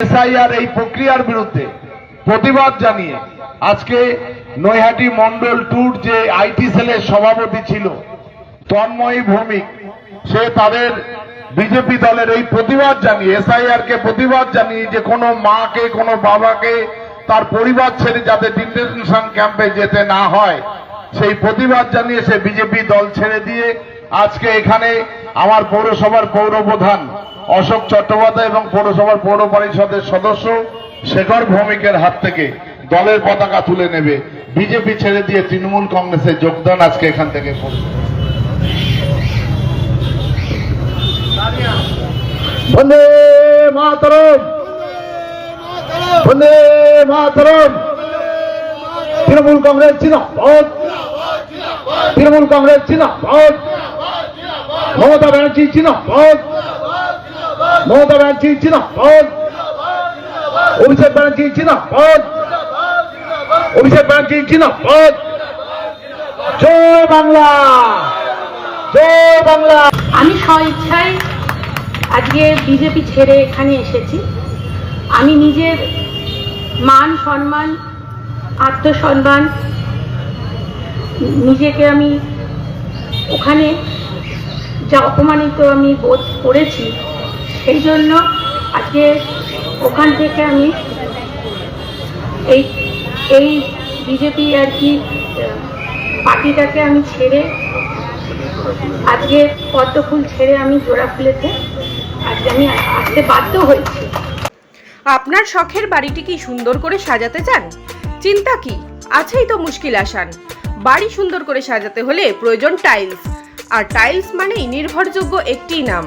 SIR এই প্রক্রিয়ার বিরুদ্ধে প্রতিবাদ জানিয়ে আজকে নৈহাটি মন্ডল ট্যুর যে আইটি সেলের সভাপতি ছিল, তন্ময়ী ভৌমিক, সে তাদের বিজেপি দলের এই প্রতিবাদ জানিয়ে, এসআইআর কে প্রতিবাদ জানিয়ে যে কোনো মাকে, কোনো বাবাকে তার পরিবার ছেড়ে যাতে ডিটেনশন ক্যাম্পে যেতে না হয়, সেই প্রতিবাদ জানিয়ে সে বিজেপি দল ছেড়ে দিয়ে আজকে এখানে আমার পৌরসভার পৌর প্রধান অশোক চট্টোপাধ্যায় এবং পৌরসভার পৌর পরিষদের সদস্য শেখর ভৌমিকের হাত থেকে দলের পতাকা তুলে নেবে। বিজেপি ছেড়ে দিয়ে তৃণমূল কংগ্রেসে যোগদান আজকে এখান থেকে তৃণমূল কংগ্রেস জিন্দাবাদ! তৃণমূল কংগ্রেস জিন্দাবাদ! মমতা ব্যানার্জি জিন্দাবাদ! মমতা ব্যানার্জি জিন্দাবাদ। অভিষেক ব্যানার্জি জিন্দাবাদ। অভিষেক ব্যানার্জি জিন্দাবাদ। জয় বাংলা। জয় বাংলা। আমি স্বইচ্ছায় আজকে বিজেপি ছেড়ে এখানে এসেছি। আমি নিজের মান সম্মান, আত্মসম্মান নিজেকে আমি ওখানে যা অপমানিত আমি বোধ করেছি সেই জন্য আজকে ওখান থেকে আমি এই এই বিজেপি আর কি পার্টিটাকে আমি ছেড়ে আজকে পদ্ম ফুল ছেড়ে আমি জোড়া ফুলেতে আজকে আমি আসতে বাধ্য হয়েছি। আপনার শখের বাড়িটি কি সুন্দর করে সাজাতে চান? চিন্তা কি? আছেই তো মুশকিল আসান। বাড়ি সুন্দর করে সাজাতে হলে প্রয়োজন টাইলস। আর টাইলস মানেই নির্ভরযোগ্য একটি নাম।